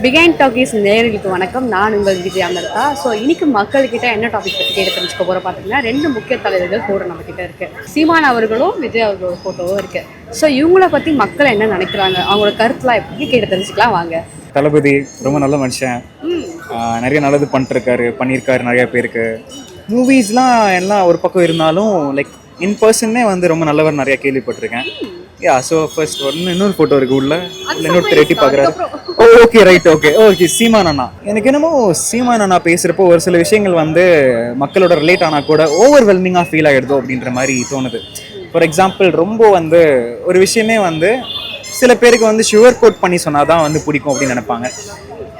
பிகைன் talkies நேயர்களுக்கு வணக்கம். நான் உங்கள் விஜய் அமிர்தா. ஸோ இன்னைக்கு மக்கள்கிட்ட என்ன டாபிக் பற்றி கேட்டு தெரிஞ்சுக்க போகிறோம் பார்த்தீங்கன்னா ரெண்டு முக்கிய தலைவர்கள் ஃபோட்டோ நம்ம கிட்ட இருக்கு. சீமான் அவர்களும் விஜய் அவர்களோட ஃபோட்டோவும் இருக்கு. ஸோ இவங்கள பற்றி மக்கள் என்ன நினைக்கிறாங்க? அவங்களோட கருத்துலாம் எப்படி கேட்டு தெரிஞ்சுக்கலாம் வாங்க. தளபதி ரொம்ப நல்ல மனுஷன். நிறைய நல்லது பண்ணிட்டுருக்காரு பண்ணியிருக்காரு நிறைய பேருக்கு. மூவிஸ்லாம் எல்லாம் ஒரு பக்கம் இருந்தாலும் லைக் இன் பர்சன்னே வந்து ரொம்ப நல்லவர் நிறைய கேள்விப்பட்டிருக்கேன். யா ஸோ ஃபர்ஸ்ட் ஒன்று இன்னொரு ஃபோட்டோ இருக்கு உள்ள. இன்னொரு ரெட்டி பார்க்குறாரு okay right okay okay Seeman அண்ணா. எனக்கு என்னமோ சீமான் அண்ணா பேசுகிறப்போ ஒரு சில விஷயங்கள் வந்து மக்களோட ரிலேட் ஆனால் கூட ஓவர்வெல்மிங்காக ஃபீல் ஆகிடுதோ அப்படின்ற மாதிரி தோணுது. ஃபார் எக்ஸாம்பிள் ரொம்ப வந்து ஒரு விஷயமே வந்து சில பேருக்கு வந்து சுகர் கோட் பண்ணி சொன்னாதான் வந்து பிடிக்கும் அப்படின்னு நினைப்பாங்க.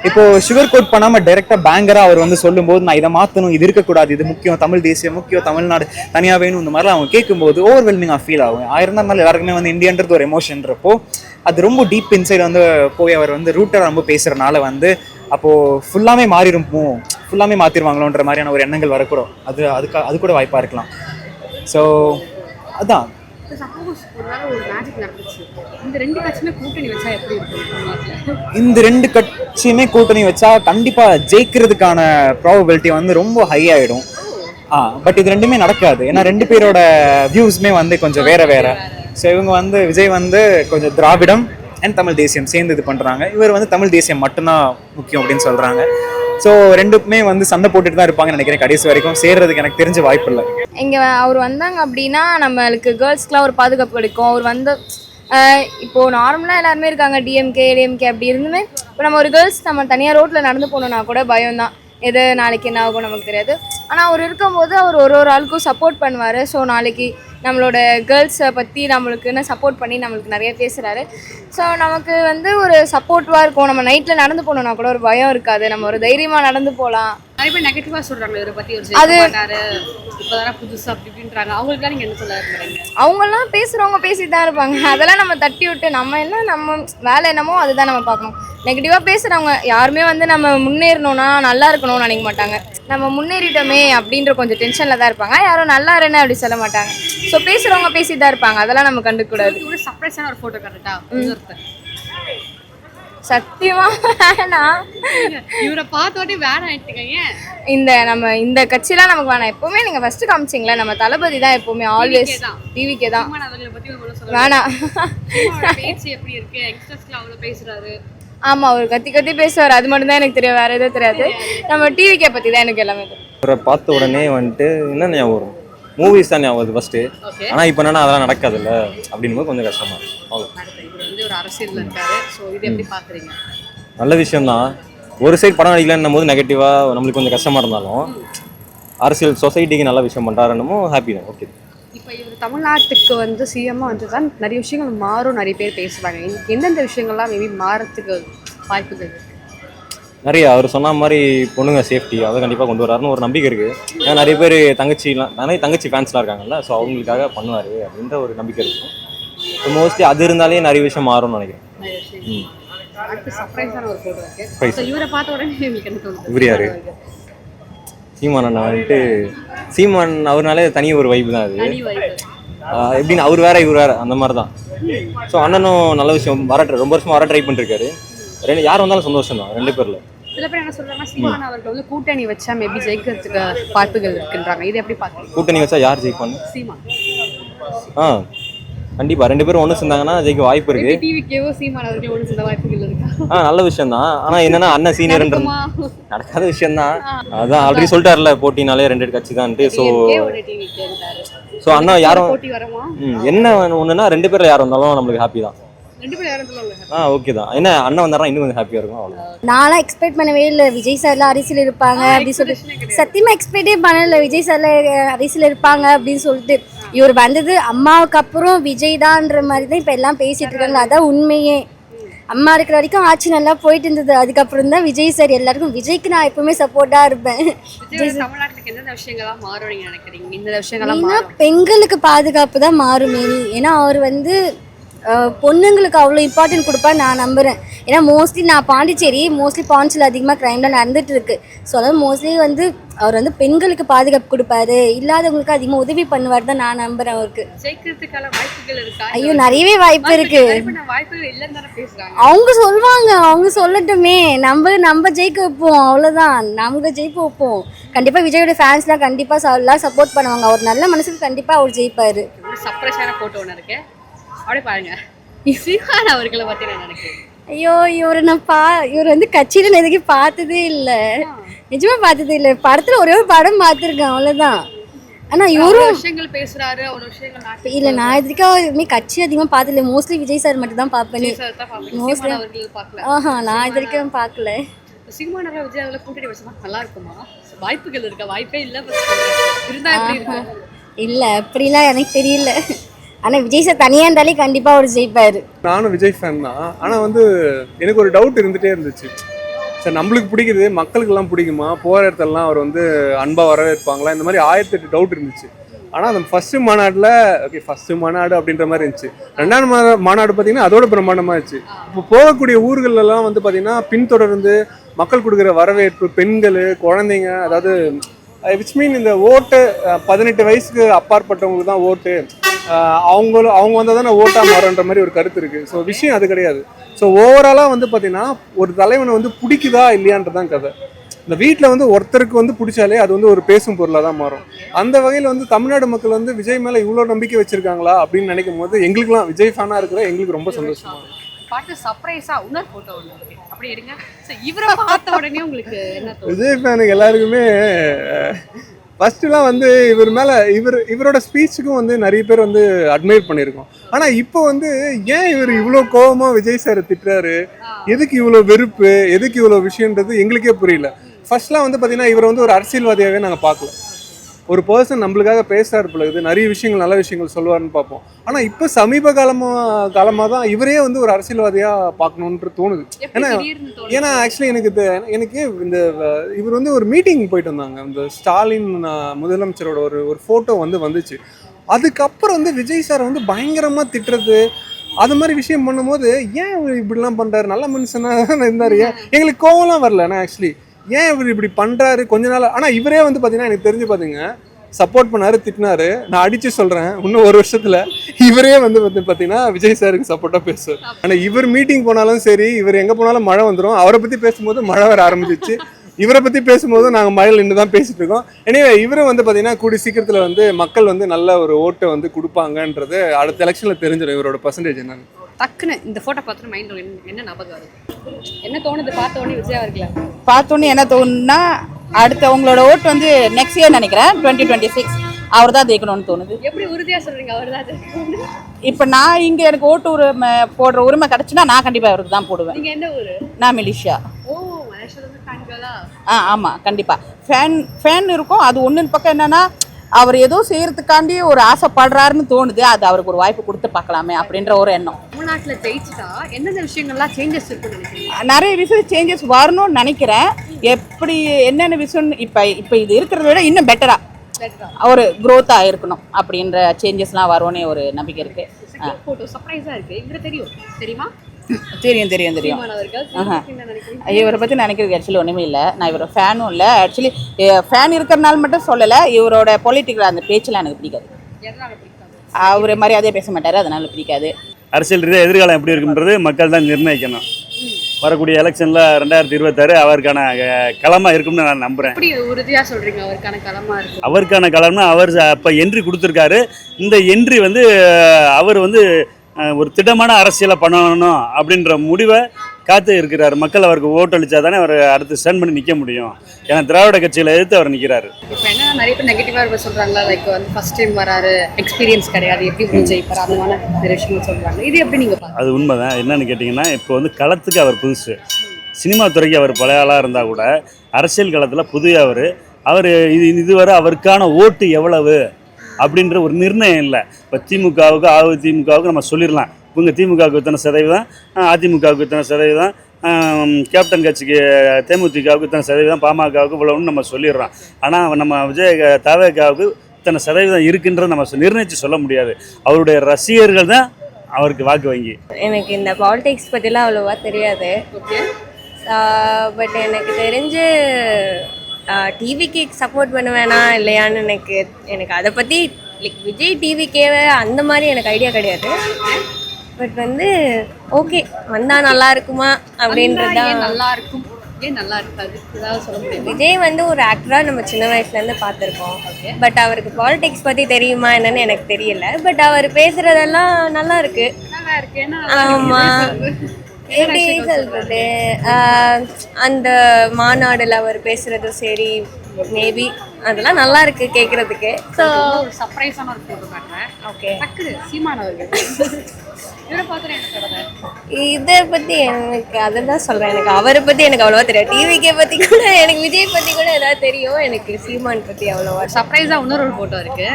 இப்போ சுகர் கோட் பண்ணாம டைரக்டா பேங்கரா அவர் வந்து சொல்லும்போது நான் இதை மாத்தணும். இது இருக்கக்கூடாது. இது முக்கியம். தமிழ் தேசியம் முக்கியம். தமிழ்நாடு தனியா வேணும். இந்த மாதிரிலாம் அவங்க கேட்கும்போது ஓவர்வெல்மிங்கா ஃபீல் ஆகும். ஆயிரம் இருந்தாலும் எல்லாருக்குமே வந்து இந்தியன்றது ஒரு எமோஷன்றப்போ அது ரொம்ப டீப் இன்சைட் வந்து போய் அவர் வந்து ரூட்டர் ரொம்ப பேசுறதுனால வந்து அப்போ ஃபுல்லாமே மாறிடுமோ ஃபுல்லாமே மாத்திருவாங்களோன்ற மாதிரியான ஒரு எண்ணங்கள் வரக்கூடும். அது அதுக்கு அது கூட வாய்ப்பா இருக்கலாம். ஸோ அதான். சப்போஸ் ஒரு மேஜிக் நடந்துச்சு. இந்த ரெண்டு கட்சியுமே கூட்டணி வச்சா எப்படி இருக்கும்? இந்த ரெண்டு கட்சியுமே கூட்டணி வச்சா கண்டிப்பா ஜெயிக்கிறதுக்கான ப்ராபபிலிட்டி வந்து ரொம்ப ஹை ஆயிடும். ஆ பட் இது ரெண்டுமே நடக்காது. ஏன்னா ரெண்டு பேரோட வியூஸ்மே வந்து கொஞ்சம் வேற வேற. ஸோ இவங்க வந்து விஜய் வந்து கொஞ்சம் திராவிடம் அண்ட் தமிழ் தேசியம் சேர்ந்து இது பண்றாங்க. இவர் வந்து தமிழ் தேசியம் மட்டும்தான் முக்கியம் அப்படின்னு சொல்றாங்க. ஸோ ரெண்டுக்குமே வந்து சண்டை போட்டுட்டு தான் இருப்பாங்கன்னு நினைக்கிறேன் கடைசி வரைக்கும். சேர்றதுக்கு எனக்கு தெரிஞ்ச வாய்ப்பு இல்லை. இங்கே அவர் வந்தாங்க அப்படின்னா நம்மளுக்கு கேர்ள்ஸ்க்குலாம் ஒரு பாதுகாப்பு கிடைக்கும் அவர் வந்து இப்போது நார்மலாக எல்லாருமே இருக்காங்க. டிஎம்கே ஏடிஎம்கே அப்படி இருந்துமே இப்போ நம்ம ஒரு கேர்ள்ஸ் நம்ம தனியாக ரோட்டில் நடந்து போகணுன்னா கூட பயம்தான் எது நாளைக்கு என்ன ஆகும் நமக்கு தெரியாது. ஆனால் அவர் இருக்கும்போது அவர் ஒரு ஒரு ஆளுக்கும் சப்போர்ட் பண்ணுவார். ஸோ நாளைக்கு நம்மளோட கேர்ள்ஸை பற்றி நம்மளுக்குன்னு சப்போர்ட் பண்ணி நம்மளுக்கு நிறைய பேசுகிறாரு ஸோ நமக்கு வந்து ஒரு சப்போர்ட்டிவாக இருக்கும். நம்ம நைட்டில் நடந்து போகணுன்னா கூட ஒரு பயம் இருக்காது. நம்ம ஒரு தைரியமாக நடந்து போகலாம் நிறைய பேர் நெகட்டிவா சொல்றாங்க இவரை பத்தி. ஒரு இப்பதானே புதுசா அப்படி இப்படின்றாங்க. அவங்களுக்குலாம் நீங்க என்ன சொல்ல அவங்கெல்லாம் பேசுகிறவங்க பேசிட்டு தான் இருப்பாங்க. அதெல்லாம் நம்ம தட்டி விட்டு நம்ம என்ன நம்ம வேலை என்னமோ அதுதான் நம்ம பார்க்கணும். நெகட்டிவாக பேசுகிறவங்க யாருமே வந்து நம்ம முன்னேறணும்னா நல்லா இருக்கணும்னு நினைக்க மாட்டாங்க. நம்ம முன்னேறிட்டோமே அப்படின்ற கொஞ்சம் டென்ஷனில் தான் இருப்பாங்க. யாரும் நல்லா இருன்னு அப்படி சொல்ல மாட்டாங்க. ஸோ பேசுகிறவங்க பேசிட்டு தான் இருப்பாங்க. அதெல்லாம் நம்ம கண்டுக்கூடாது இவ்வளவு சர்ப்ரைஸான ஒரு போட்டோ கரெக்டா சத்தியமா வேணாம் இவரை பார்த்தோடனே வேணாம் ஆயிட்டுங்க ஏன் இந்த நம்ம இந்த கட்சிலாம் நமக்கு வேணாம். எப்பவுமே நீங்கள் ஃபஸ்ட்டு காமிச்சிங்களே நம்ம தளபதி தான் எப்பவுமே ஆல்வேஸ் தான். டிவிக்கே தான். பத்தி வேணாம். பேச்சு எப்படி இருக்கு? யங்ஸ்டர்ஸ்ல அவ்வளவு பேசுறாரு. ஆமாம் அவர் கத்தி கத்தி பேசுவார். அது மட்டும் தான் எனக்கு தெரியும். வேறு எதுவும் தெரியாது. நம்ம டிவிக்கே பற்றி தான் எனக்கு எல்லாமே தெரியும். அவரை பார்த்த உடனே வந்துட்டு என்ன ஞாபகம் வரும்? மூவிஸ் தான் ஞாபகம் வருது ஃபர்ஸ்ட் ஓகே ஆனால் இப்போ என்னன்னா அதெல்லாம் நடக்காதுல்ல? அப்படின்னும் போது கொஞ்சம் கஷ்டமா இருக்கும் அவ்வளோ அரசியல்ல இருக்காரு. சோ இது எப்படி பாக்குறீங்க? நல்ல விஷயம்தான். ஒரு சைடு படம் நடிக்கலன்னும் போது நெகட்டிவாக நம்மளுக்கு கொஞ்சம் கஷ்டமா இருந்தாலும் அரசியல் சொசைட்டிக்கு நல்ல விஷயம் பண்ணுறாருன்னமோ ஹாப்பி தான். ஓகே இப்போ இவர் தமிழ்நாட்டுக்கு வந்து சிஎம்மா வந்து தான் நிறைய விஷயங்கள் மாறும் நிறைய பேர் இன்னைக்கு எந்தெந்த விஷயங்கள்லாம் மேபி மாறத்துக்கு வாய்ப்புகள் இருக்கு? நிறைய அவர் சொன்ன மாதிரி பொண்ணுங்க சேஃப்டி அதை கண்டிப்பாக கொண்டு வராருன்னு ஒரு நம்பிக்கை இருக்குது ஏன்னா நிறைய பேர் தங்கச்சிலாம் நிறைய தங்கச்சி ஃபேன்ஸ்லாம் இருக்காங்கல்ல ஸோ அவங்களுக்காக பண்ணுவார் அப்படின்ற ஒரு நம்பிக்கை இருக்கும் ஸோ மோஸ்ட்லி அது இருந்தாலே நிறைய விஷயம் மாறும்னு நினைக்கிறேன். இவரை யாரு? சீமான் அண்ணா வந்துட்டு சீமான் அவர்னாலே தனி ஒரு வைப்பு தான் அது. எப்படின்னு அவர் வேற இவர் வேற அந்த மாதிரி தான் ஸோ அண்ணனும் நல்ல விஷயம் வர ரொம்ப வருஷமா வர ட்ரை பண்ணிருக்காரு. ரெண்டு யார் வந்தாலும் சந்தோஷம் தான் ரெண்டு பேர்ல. சில பேர் என்ன சொல்றாங்கன்னா சீமான் அவர்கள் வந்து கூட்டணி வச்சா மேபி ஜெயிக்கிறதுக்கு வாய்ப்புகள் இருக்குன்றாங்க. இது எப்படி பாக்குறீங்க கூட்டணி வச்சா யார் ஜெயிப்பான்னு சீமான். ஆ. கண்டிப்பா. ரெண்டு பேரும் ஒன்று சேர்ந்தாங்கன்னா ஜெயிக்க வாய்ப்பு இருக்கு. டிவிக்கேவோ சீமான் அவர்கள் ஒன்று சில வாய்ப்புகள் இருக்கா? ஆ நல்ல விஷயம் தான் ஆனா என்னன்னா அண்ணன் சீனியர்ன்ற? நடக்காத விஷயம் தான் அதான் ஆல்ரெடி சொல்லிட்டாருல போட்டினாலே ரெண்டு கட்சி தான்ட்டு ஸோ. ஸோ அண்ணா யாரும் போட்டி வருமா? ம், என்ன ஒண்ணுன்னா ரெண்டு பேர்ல யார் வந்தாலும் நம்மளுக்கு ஹாப்பி தான். ஆ ஓகே தான். என்ன அண்ணன் வந்தாரா இன்னும் கொஞ்சம் ஹாப்பியா இருக்கும் அவ்வளோ நான்லாம் எக்ஸ்பெக்ட் பண்ணவே இல்லை. விஜய் சார்லாம் அரசியல் இருப்பாங்க அப்படி சொல்லிட்டு. சத்தியமா எக்ஸ்பெக்டே பண்ணல. விஜய் சார்ல அரசியல் இருப்பாங்க அப்படின்னு சொல்லிட்டு. இவர் வந்தது அம்மாவுக்கு அப்புறம் விஜய் தான்ற மாதிரி தான் இப்போ எல்லாம் பேசிட்டு இருக்காங்க. அதான் உண்மையே. அம்மா இருக்கிற வரைக்கும் ஆட்சி நல்லா போயிட்டு இருந்தது. அதுக்கப்புறம் தான் விஜய் சார் எல்லாருக்கும் விஜய்க்கு நான் எப்பவுமே சப்போர்ட்டாக இருப்பேன். விஷயங்கள்லாம் பெண்களுக்கு பாதுகாப்பு தான் மாறும் ஏன்னா அவர் வந்து பொண்ணுங்களுக்கு அவ்வளோ இம்பார்ட்டன்ட் கொடுப்பா நான் நம்புகிறேன் ஏன்னா மோஸ்ட்லி நான் பாண்டிச்சேரி மோஸ்ட்லி பாண்டிச்சில் அதிகமாக க்ரைம்லாம் நடந்துட்டு இருக்கு. ஸோ அதாவது மோஸ்ட்லி வந்து அவர் வந்து பெண்களுக்கு பாதுகாப்பு கொடுப்பாரு. இல்லாதவங்களுக்கு அதிகமாக உதவி பண்ணுவார் தான் நான் நம்புகிறேன் அவருக்கு. ஐயோ நிறையவே வாய்ப்பு இருக்கு. அவங்க சொல்லுவாங்க அவங்க சொல்லட்டுமே. நம்ம நம்ம ஜெயிக்க வைப்போம் அவ்வளோதான் நம்ம ஜெயிக்க வைப்போம். கண்டிப்பாக விஜயோட ஃபேன்ஸ்லாம் கண்டிப்பாக எல்லாம் சப்போர்ட் பண்ணுவாங்க. அவர் நல்ல மனசுக்கு கண்டிப்பாக அவர் ஜெயிப்பார். ஒரு சர்ப்ரைஸான போட்டோ ஒன்று இருக்கு. அப்படியே பாருங்க. சீமான் அவர்களை பத்தி நான் நினைக்கிறேன். ஐயோ இவரை நான் பா இவர் வந்து கட்சியில நான் எதுக்கு பார்த்ததே இல்லை. நிஜமா பார்த்ததே இல்லை. படத்துல ஒரே ஒரு படம் பார்த்துருக்கேன் அவ்வளோதான் ஆனா இவரும் விஷயங்கள் பேசுறாரு அவ்வளவு விஷயங்கள் இல்ல நான் இதுக்காக கட்சி அதிகமா பார்த்ததில்ல மோஸ்ட்லி விஜய் சார் மட்டும் தான் பார்ப்பேனே. சீமான் அவர்கள் பார்க்கல. ஆஹா நான் இது வரைக்கும் பார்க்கல. சீமானவரை விஜய் அவர்களை கூட்டணி வச்சா நல்லா இருக்குமா? வாய்ப்புகள் இருக்கா? வாய்ப்பே இல்ல இருந்தா இல்ல அப்படிலாம் எனக்கு தெரியல. ஆனால் விஜய் சார் தனியாக இருந்தாலே கண்டிப்பாக அவர் ஜெயிப்பார். நானும் விஜய் ஃபேன் தான். ஆனால் வந்து எனக்கு ஒரு டவுட் இருந்துகிட்டே இருந்துச்சு. சார் நம்மளுக்கு பிடிக்குது மக்களுக்கெல்லாம் பிடிக்குமா? போகிற இடத்துலலாம் அவர் வந்து அன்பாக வரவேற்பாங்களா? இந்த மாதிரி ஆயிரத்தெட்டு டவுட் இருந்துச்சு. ஆனால் அந்த ஃபஸ்ட்டு மாநாட்டில் ஓகே ஃபஸ்ட்டு மாநாடு அப்படின்ற மாதிரி இருந்துச்சு. ரெண்டாவது மா மாநாடு பார்த்தீங்கன்னா அதோட பிரம்மாண்டமாக இருந்துச்சு. இப்போ போகக்கூடிய ஊர்களெல்லாம் வந்து பார்த்தீங்கன்னா பின்தொடர்ந்து மக்கள் கொடுக்குற வரவேற்பு பெண்கள் குழந்தைங்க அதாவது விச் மீன் இந்த ஓட்டு பதினெட்டு வயசுக்கு அப்பாற்பட்டவங்களுக்கு தான் ஓட்டு. அவங்களும் அவங்க வந்தால் தானே ஓட்டாக மாறுன்ற மாதிரி ஒரு கருத்து இருக்குது ஸோ விஷயம் அது கிடையாது. ஸோ ஓவராலாக வந்து பார்த்தீங்கன்னா ஒரு தலைவனை வந்து பிடிக்குதா இல்லையான்றதான் கதை. இந்த வீட்டில் வந்து ஒருத்தருக்கு வந்து பிடிச்சாலே அது வந்து ஒரு பேசும் பொருளாக தான் மாறும். அந்த வகையில் வந்து தமிழ்நாடு மக்கள் வந்து விஜய் மேலே இவ்வளோ நம்பிக்கை வச்சிருக்காங்களா அப்படின்னு நினைக்கும் போது எங்களுக்குலாம் விஜய் ஃபேனாக இருக்கிற எங்களுக்கு ரொம்ப சந்தோஷமா. பார்த்து சர்ப்ரைஸா இன்னொரு போட்டோ அப்படி எடுங்க இவரை பார்த்த உடனே உங்களுக்கு விஜய் ஃபேனுக்கு எல்லாருக்குமே ஃபஸ்ட்டுலாம் வந்து இவர் மேலே இவர் இவரோட ஸ்பீச்சுக்கும் வந்து நிறைய பேர் வந்து அட்மையர் பண்ணியிருக்கோம். ஆனால் இப்போ வந்து ஏன் இவர் இவ்வளோ கோவமாக விஜய் சார் திட்டுறாரு? எதுக்கு இவ்வளோ வெறுப்பு? எதுக்கு இவ்வளோ விஷயன்றது எங்களுக்கே புரியல. ஃபர்ஸ்ட்லாம் வந்து பார்த்தீங்கன்னா இவர் வந்து ஒரு அரசியல்வாதியாகவே நாங்கள் பார்க்கல. ஒரு பர்சன் நம்மளுக்காக பேசுறாரு போல இது நிறைய விஷயங்கள் நல்ல விஷயங்கள் சொல்லுவாருன்னு பார்ப்போம். ஆனால் இப்போ சமீப காலமாக காலமாக தான் இவரே வந்து ஒரு அரசியல்வாதியாக பார்க்கணுன்ற தோணுது. ஏன்னா ஏன்னா ஆக்சுவலி எனக்கு இது எனக்கு இந்த இவர் வந்து ஒரு மீட்டிங் போயிட்டு வந்தாங்க. இந்த ஸ்டாலின் முதலமைச்சரோட ஒரு ஒரு ஃபோட்டோ வந்து வந்துச்சு. அதுக்கப்புறம் வந்து விஜய் சார் வந்து பயங்கரமாக திட்டுறது அது மாதிரி விஷயம் பண்ணும்போது ஏன் இப்படிலாம் பண்ணுறாரு நல்ல மனுஷனாக இருந்தார். ஏன் எங்களுக்கு கோவம்லாம் வரல ஆனால் ஆக்சுவலி ஏன் இவர் இப்படி பண்ணுறாரு கொஞ்ச நாள் ஆனால் இவரே வந்து பார்த்தீங்கன்னா எனக்கு தெரிஞ்சு பார்த்தீங்க சப்போர்ட் பண்ணாரு திட்டினாரு. நான் அடிச்சு சொல்கிறேன் இன்னும் ஒரு வருஷத்தில் இவரே வந்து வந்து பார்த்தீங்கன்னா விஜய் சாருக்கு சப்போர்ட்டாக பேசுவார். ஆனால் இவர் மீட்டிங் போனாலும் சரி இவர் எங்கே போனாலும் மழை வந்துடும் அவரை பற்றி பேசும்போது மழை வர ஆரம்பிச்சிச்சு இவரை பத்தி பேசும்போது நாங்க மழையில் நின்று தான் பேசிட்டு இருக்கோம். எனவே இவரும் வந்து பாத்தீங்கன்னா கூடி சீக்கிரத்துல வந்து மக்கள் வந்து நல்ல ஒரு ஓட்டை வந்து கொடுப்பாங்கன்றது அடுத்த எலெக்ஷன்ல தெரிஞ்சிடும் இவரோட பர்சன்டேஜ் என்னன்னு. டக்குன்னு இந்த போட்டோ பார்த்து மைண்ட்ல என்ன ஞாபகம் வருது? என்ன தோணுது? பார்த்த உடனே விஜய் அவர்களை. பார்த்தோன்னே என்ன தோணுன்னா அடுத்து அவங்களோட ஓட்டு வந்து நெக்ஸ்ட் இயர் நினைக்கிறேன் டுவெண்ட்டி டுவெண்ட்டி சிக்ஸ் அவர் தான் ஜெயிக்கணும்னு தோணுது. எப்படி உறுதியா சொல்றீங்க? அவர் தான் இப்போ நான் இங்கே எனக்கு ஓட்டு உரிமை போடுற உரிமை கிடச்சுன்னா நான் கண்டிப்பாக அவருக்கு தான் போடுவேன். நீங்க எந்த ஊரு? நான் மிலிஷியா ஆ ஆமாம் கண்டிப்பாக ஃபேன் ஃபேன் இருக்கும். அது ஒன்று பக்கம் என்னன்னா அவர் ஏதோ செய்யறதுக்காண்டி ஒரு ஆசைப்படுறாருன்னு தோணுது. அது அவருக்கு ஒரு வாய்ப்பு கொடுத்து பார்க்கலாமே அப்படின்ற ஒரு எண்ணம். தமிழ்நாட்டுல ஜெயிச்சுட்டா எந்தெந்த விஷயங்கள்லாம் சேஞ்சஸ் இருக்குன்னு நிறைய விஷயம் சேஞ்சஸ் வரணும்னு நினைக்கிறேன். எப்படி என்னென்ன விஷயம் இப்போ இப்போ இது இருக்கிறத விட இன்னும் பெட்டரா Better ஒரு க்ரோத்தாக இருக்கணும் அப்படின்ற சேஞ்சஸ்லாம் வரும்னே ஒரு நம்பிக்கை இருக்கு. போட்டோ சர்ப்ரைஸா இருக்கு. இவரு தெரியும். தெரியுமா? தெரியும் தெரியும் தெரியும். இவரை பற்றி நினைக்கிறது ஆக்சுவலி ஒன்றுமே இல்லை. நான் இவரோட ஃபேனும் இல்லை. ஆக்சுவலி ஃபேன் இருக்கிறனால மட்டும் சொல்லலை. இவரோட பொலிட்டிக்கல் அந்த பேச்செல்லாம் எனக்கு பிடிக்காது. அவர் மரியாதையாக பேச மாட்டார். அதனால பிடிக்காது. அரசியல் ரீதியாக எதிர்காலம் எப்படி இருக்குன்றது மக்கள் தான் நிர்ணயிக்கணும். வரக்கூடிய எலெக்ஷனில் ரெண்டாயிரத்தி இருபத்தாறு அவருக்கான களமா இருக்கும்னு நான் நம்புகிறேன் எப்படி உறுதியா சொல்றீங்க? அவருக்கான களமா இருக்கு. அவருக்கான களம்னா அவர் அப்போ என்ட்ரி கொடுத்துருக்காரு. இந்த என்ட்ரி வந்து அவர் வந்து ஒரு திட்டமான அரசியலை பண்ணணும் அப்படின்ற முடிவை காத்து இருக்கிறார். மக்கள் அவருக்கு ஓட்டளிச்சா தானே அவர் அடுத்து ஸ்டாண்ட் பண்ணி நிற்க முடியும். ஏன்னா திராவிட கட்சியில் எதிர்த்து அவர் நிற்கிறாரு இப்போ என்ன நிறைய பேர் நெகட்டிவா இருக்க சொல்றாங்களா? லைக் வந்து ஃபர்ஸ்ட் டைம் வராரு எக்ஸ்பீரியன்ஸ் கிடையாது எப்படி ஜெயிப்பாரு அந்த மாதிரி நிறைய விஷயங்கள் சொல்றாங்க. இது எப்படி நீங்க பாருங்க அது உண்மைதான். என்னன்னு கேட்டிங்கன்னா இப்போ வந்து களத்துக்கு அவர் புதுசு. சினிமா துறைக்கு அவர் பழைய ஆளாக இருந்தால் கூட அரசியல் களத்தில் புது அவர். அவர் இது இதுவரை அவருக்கான ஓட்டு எவ்வளவு? அப்படின்ற ஒரு நிர்ணயம் இல்லை. இப்போ திமுகவுக்கு அதிமுகவுக்கு நம்ம சொல்லிடலாம். இவங்க திமுகவுக்கு இத்தனை சதவீதம்? அதிமுகவுக்கு இத்தனை சதவீதம்? கேப்டன் கட்சிக்கு தேமுதிகவுக்கு இத்தனை சதவீதம்? பாமகவுக்கு இவ்வளோன்னு நம்ம சொல்லிடுறோம். ஆனால் நம்ம விஜய் தவேகாவுக்கு இத்தனை சதவீதம் இருக்குன்றதை நம்ம சொ- நிர்ணயித்து சொல்ல முடியாது. அவருடைய ரசிகர்கள் தான் அவருக்கு வாக்கு வங்கி. எனக்கு இந்த பாலிடிக்ஸ் பற்றிலாம் அவ்வளோவா தெரியாது. பட் எனக்கு தெரிஞ்சு டிவிக்கு சப்போர்ட் பண்ணுவேனா இல்லையான்னு எனக்கு எனக்கு அதை பற்றி லைக் விஜய் டிவிக்கேவே அந்த மாதிரி எனக்கு ஐடியா கிடையாது. பட் வந்து ஓகே வந்தால் நல்லா இருக்குமா அப்படின்றது நல்லா இருக்கும்? ஏன் நல்லா இருக்காது? ஏதாவது சொல்ல முடியுமா? விஜய் வந்து ஒரு ஆக்டராக நம்ம சின்ன வயசுலேருந்து பார்த்துருக்கோம். பட் அவருக்கு பாலிடிக்ஸ் பற்றி தெரியுமா என்னன்னு எனக்கு தெரியல. பட் அவர் பேசுகிறதெல்லாம் நல்லா இருக்கு. நல்லா இருக்கு. ஆமாம் எப்படி சொல்றது? ஆஹ் அந்த மாநாடுல அவர் பேசுறதும் சரி மேபி அதெல்லாம் நல்லா இருக்கு கேட்கறதுக்கு ஸோ ஒரு சர்ப்ரைஸான ஒரு ஃபோட்டோ காட்டுறேன். ஓகே டக்குனு சீமான் இதை பத்தி எனக்கு அதை தான் சொல்றேன். எனக்கு அவரை பத்தி எனக்கு அவ்வளோவா தெரியாது. டிவிக்கே பத்தி கூட எனக்கு விஜய் பத்தி கூட ஏதாவது தெரியும். எனக்கு சீமான் பத்தி அவ்வளோவா சர்ப்ரைஸா இன்னொரு ஒரு போட்டோ இருக்கு.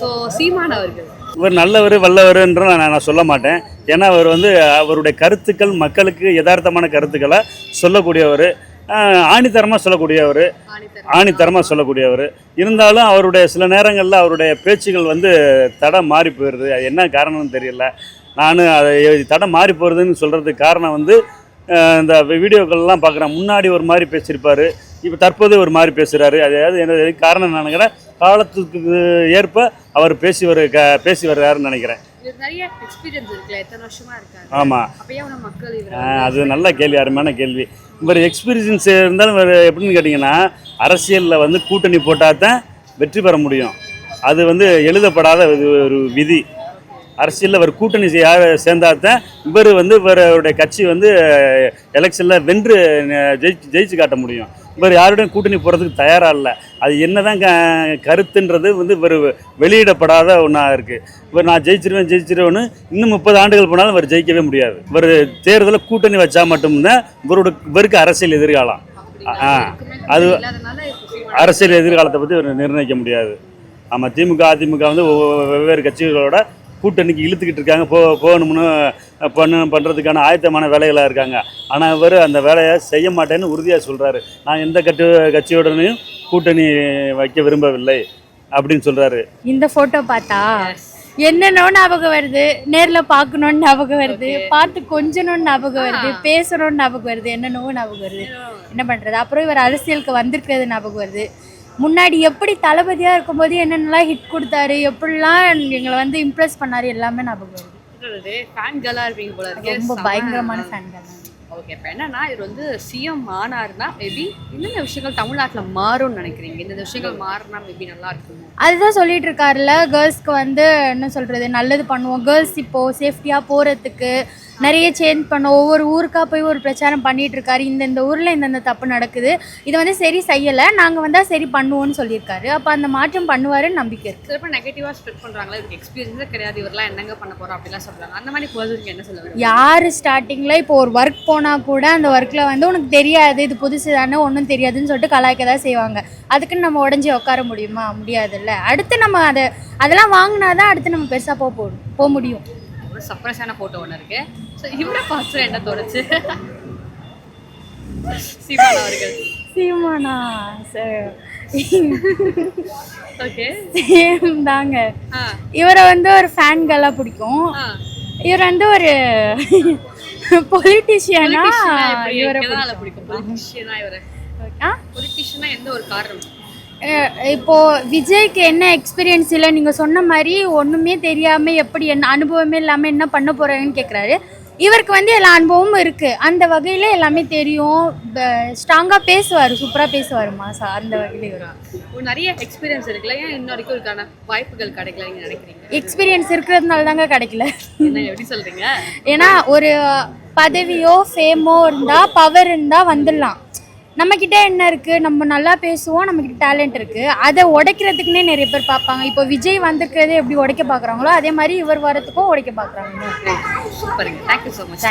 ஸோ சீமான் அவர்கள். இவர் நல்லவர் வல்லவர்ன்ற நான் நான் சொல்ல மாட்டேன். ஏன்னா அவர் வந்து அவருடைய கருத்துக்கள் மக்களுக்கு யதார்த்தமான கருத்துக்களை சொல்லக்கூடியவர் ஆணித்தரமாக சொல்லக்கூடியவர் ஆணித்தரமாக சொல்லக்கூடியவர். இருந்தாலும் அவருடைய சில நேரங்களில் அவருடைய பேச்சுகள் வந்து தடம் மாறி போயிடுது. அது என்ன காரணம்னு தெரியல. நான் அதை தடம் மாறி போகிறதுன்னு சொல்கிறதுக்கு காரணம் வந்து இந்த வீடியோக்கள்லாம் பார்க்குறேன் முன்னாடி ஒரு மாதிரி பேசியிருப்பார் இப்போ தற்போது ஒரு மாதிரி பேசுகிறாரு அதாவது என்ன காரணம் நான் நினைக்கிறேன். காலத்துக்கு ஏற்ப அவர் பேசி வர க பேசி வர்றாருன்னு நினைக்கிறேன். ஆமாம் அது நல்ல கேள்வி அருமையான கேள்வி. இவர் எக்ஸ்பீரியன்ஸ் இருந்தாலும் எப்படின்னு கேட்டிங்கன்னா அரசியலில் வந்து கூட்டணி போட்டால் தான் வெற்றி பெற முடியும். அது வந்து எழுதப்படாத ஒரு விதி. அரசியலில் இவர் கூட்டணி சேர்ந்தால் தான் இவர் வந்து இவருடைய கட்சி வந்து எலெக்ஷனில் வென்று ஜெயிச்சு ஜெயிச்சு காட்ட முடியும். இவர் யாருடையும் கூட்டணி போகிறதுக்கு தயாராக இல்லை. அது என்னதான் க கருத்துன்றது வந்து இவர் வெளியிடப்படாத ஒன்றா இருக்குது இவர் நான் ஜெயிச்சிருவேன் ஜெயிச்சிருவேன்னு இன்னும் முப்பது ஆண்டுகள் போனாலும் இவர் ஜெயிக்கவே முடியாது. இவர் தேர்தலில் கூட்டணி வச்சா மட்டும்தான் இவரோட இவருக்கு அரசியல் எதிர்காலம். ஆ அது அரசியல் எதிர்காலத்தை பற்றி இவர் நிர்ணயிக்க முடியாது. ஆமாம் திமுக அதிமுக வந்து ஒவ்வொரு வெவ்வேறு கட்சிகளோட கூட்டணிக்கு இழுத்துக்கிட்டு இருக்காங்க. போ போகணும்னு பண்ணு பண்ணுறதுக்கான ஆயத்தமான வேலைகளாக இருக்காங்க. ஆனால் இவர் அந்த வேலையை செய்ய மாட்டேன்னு உறுதியாக சொல்கிறாரு நான் எந்த கட்டு கட்சியுடனையும் கூட்டணி வைக்க விரும்பவில்லை அப்படின்னு சொல்கிறாரு இந்த போட்டோ பார்த்தா என்னென்னோ ஞாபகம் வருது? நேர்ல பார்க்கணும்னு ஞாபகம் வருது. பார்த்து கொஞ்சணும்னு ஞாபகம் வருது. பேசணும்னு ஞாபகம் வருது. என்னென்னவோ ஞாபகம் வருது. என்ன பண்றது? அப்புறம் இவர் அரசியலுக்கு வந்திருக்கிறது ஞாபகம் வருது. முன்னாடி எப்படி தளபதியா இருக்கும்போது என்னென்னலாம் ஹிட் கொடுத்தாரு எப்படிலாம் எங்களை வந்து இம்ப்ரெஸ் பண்ணாரு எல்லாமே ஞாபகம் வருது. ஃபேன் கேர்லா இருப்பீங்க போல இருக்கு. ரொம்ப பயங்கரமான ஃபேன்கள் ஓகே இப்போ என்னன்னா இவர் வந்து சிஎம் ஆனாருன்னா மேபி என்னென்ன விஷயங்கள் தமிழ்நாட்டில் மாறும்னு நினைக்கிறீங்க? இந்த விஷயங்கள் மாறினா மேபி நல்லா இருக்குமோ? அதுதான் சொல்லிட்டு இருக்காருல்ல கேர்ள்ஸ்க்கு வந்து என்ன சொல்றது நல்லது பண்ணுவோம். கேர்ள்ஸ் இப்போ சேஃப்டியாக போறதுக்கு நிறைய சேஞ்ச் பண்ண ஒவ்வொரு ஊருக்கா போய் ஒரு பிரச்சாரம் பண்ணிட்டு இருக்காரு. இந்த இந்த ஊர்ல இந்தந்த தப்பு நடக்குது. இதை வந்து சரி செய்யலை நாங்க வந்தா சரி பண்ணுவோம்னு சொல்லியிருக்காரு. அப்ப அந்த மாற்றம் பண்ணுவாருன்னு நம்பிக்கை இருக்கு. சில பேர் நெகட்டிவாக ஸ்ப்ரெட் பண்ணுறாங்களா இவருக்கு எக்ஸ்பீரியன்ஸே கிடையாது. இவரெல்லாம் என்னங்க பண்ண போகிறோம் அப்படிலாம் சொல்கிறாங்க அந்த மாதிரி பர்சனுக்கு என்ன சொல்ல வரும் யார் ஸ்டார்டிங்கில் இப்போ ஒரு ஒர்க் போனால் கூட அந்த ஒர்க்கில் வந்து உனக்கு தெரியாது இது புதுசு தானே ஒன்றும் தெரியாதுன்னு சொல்லிட்டு கலாய்க்க தான் செய்வாங்க. அதுக்குன்னு நம்ம உடஞ்சி உட்கார முடியுமா? முடியாதுல்ல. அடுத்து நம்ம அதை அதெல்லாம் வாங்கினா தான் அடுத்து நம்ம பெருசாக போக போகணும் போக முடியும். ஒரு சர்ப்ரைஸான ஃபோட்டோ ஒன்று இருக்கு. ஸோ இவரை பார்த்து என்ன தோணுச்சு? சீமான் அவர்கள். சீமானா சார் ஓகே சேம் தாங்க. இவரை வந்து ஒரு ஃபேன் கேர்லாக பிடிக்கும். இவர் வந்து ஒரு பொலிட்டிஷியனா இவரை பிடிக்கும். பொலிட்டிஷியனா இவரை. ஆ? பொலிட்டிஷியனா எந்த ஒரு காரணம்? அஹ் இப்போ விஜய்க்கு என்ன எக்ஸ்பீரியன்ஸ் இல்லை நீங்கள் சொன்ன மாதிரி ஒன்றுமே தெரியாமல் எப்படி என்ன அனுபவமே இல்லாமல் என்ன பண்ண போகிறாங்கன்னு கேட்குறாரு இவருக்கு வந்து எல்லா அனுபவமும் இருக்குது அந்த வகையில் எல்லாமே தெரியும். ஸ்ட்ராங்காக பேசுவார் சூப்பராக பேசுவார் மாசா அந்த வகையில் இவர்? நிறைய எக்ஸ்பீரியன்ஸ் இருக்குல்ல? ஏன் இன்ன வரைக்கும் இதுக்கான வாய்ப்புகள் கிடைக்கல நீங்க நினைக்கிறீங்க? எக்ஸ்பீரியன்ஸ் இருக்கிறதுனால தாங்க கிடைக்கல. என்ன எப்படி சொல்றீங்க? ஏன்னா ஒரு பதவியோ ஃபேமோ இருந்தால் பவர் இருந்தால் வந்துடலாம். நம்மக்கிட்ட என்ன இருக்குது நம்ம நல்லா பேசுவோம் நம்மக்கிட்ட டேலண்ட் இருக்குது அதை உடைக்கிறதுக்குன்னே நிறைய பேர் பார்ப்பாங்க. இப்போ விஜய் வந்திருக்கிறதே எப்படி உடைக்க பார்க்குறாங்களோ அதே மாதிரி இவர் வரத்துக்கும் உடைக்க பார்க்குறாங்க. சூப்பருங்க தேங்க்யூ ஸோ மச்